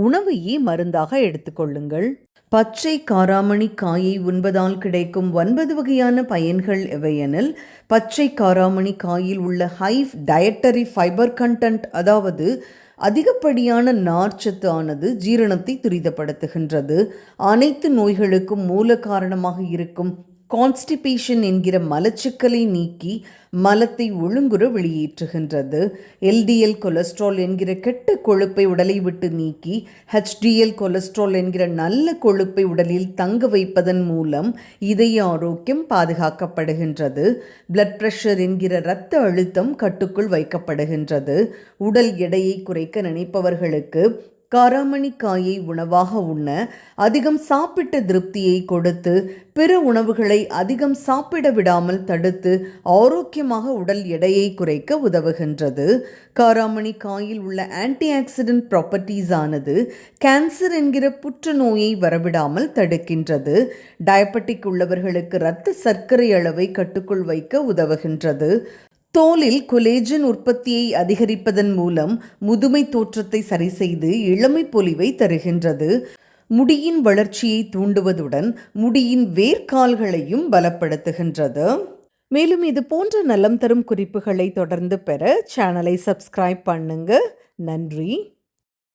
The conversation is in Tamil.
உணவையே மருந்தாக எடுத்துக்கொள்ளுங்கள் பச்சை காராமணி காயை உண்பதால் கிடைக்கும் ஒன்பது வகையான பயன்கள் எவையெனில் பச்சை காராமணி காயில் உள்ள ஹை டயட்டரி ஃபைபர் கண்டென்ட் அதாவது அதிகப்படியான நார்ச்சத்து ஆனது ஜீரணத்தை துரிதப்படுத்துகின்றது. அனைத்து நோய்களுக்கும் மூல காரணமாக இருக்கும் கான்ஸ்டிபேஷன் என்கிற மலச்சிக்கலை நீக்கி மலத்தை ஒழுங்குற வெளியேற்றுகின்றது. எல்டிஎல் கொலஸ்ட்ரால் என்கிற கெட்ட கொழுப்பை உடலை விட்டு நீக்கி ஹெச்டிஎல் கொலஸ்ட்ரால் என்கிற நல்ல கொழுப்பை உடலில் தங்க வைப்பதன் மூலம் இதய ஆரோக்கியம் பாதுகாக்கப்படுகின்றது. பிளட் பிரஷர் என்கிற இரத்த அழுத்தம் கட்டுக்குள் வைக்கப்படுகின்றது. உடல் எடையை குறைக்க நினைப்பவர்களுக்கு காராமணிக்காயை உணவாக உண்ண அதிகம் சாப்பிட்ட திருப்தியை கொடுத்து பிற உணவுகளை அதிகம் சாப்பிட விடாமல் தடுத்து ஆரோக்கியமாக உடல் எடையை குறைக்க உதவுகின்றது. காராமணி காயில் உள்ள ஆன்டி ஆக்சிடென்ட் ப்ராப்பர்ட்டிஸ் ஆனது கேன்சர் என்கிற புற்றுநோயை வரவிடாமல் தடுக்கின்றது. டயபெட்டிக் உள்ளவர்களுக்கு இரத்த சர்க்கரை அளவை கட்டுக்குள் வைக்க உதவுகின்றது. தோலில் கொலேஜன் உற்பத்தியை அதிகரிப்பதன் மூலம் முதுமை தோற்றத்தை சரிசெய்து இளமை பொலிவை தருகின்றது. முடியின் வளர்ச்சியை தூண்டுவதுடன் முடியின் வேர்க்கால்களையும் பலப்படுத்துகின்றது. மேலும் இது போன்ற நலம் தரும் குறிப்புகளை தொடர்ந்து பெற சேனலை சப்ஸ்கிரைப் பண்ணுங்க. நன்றி.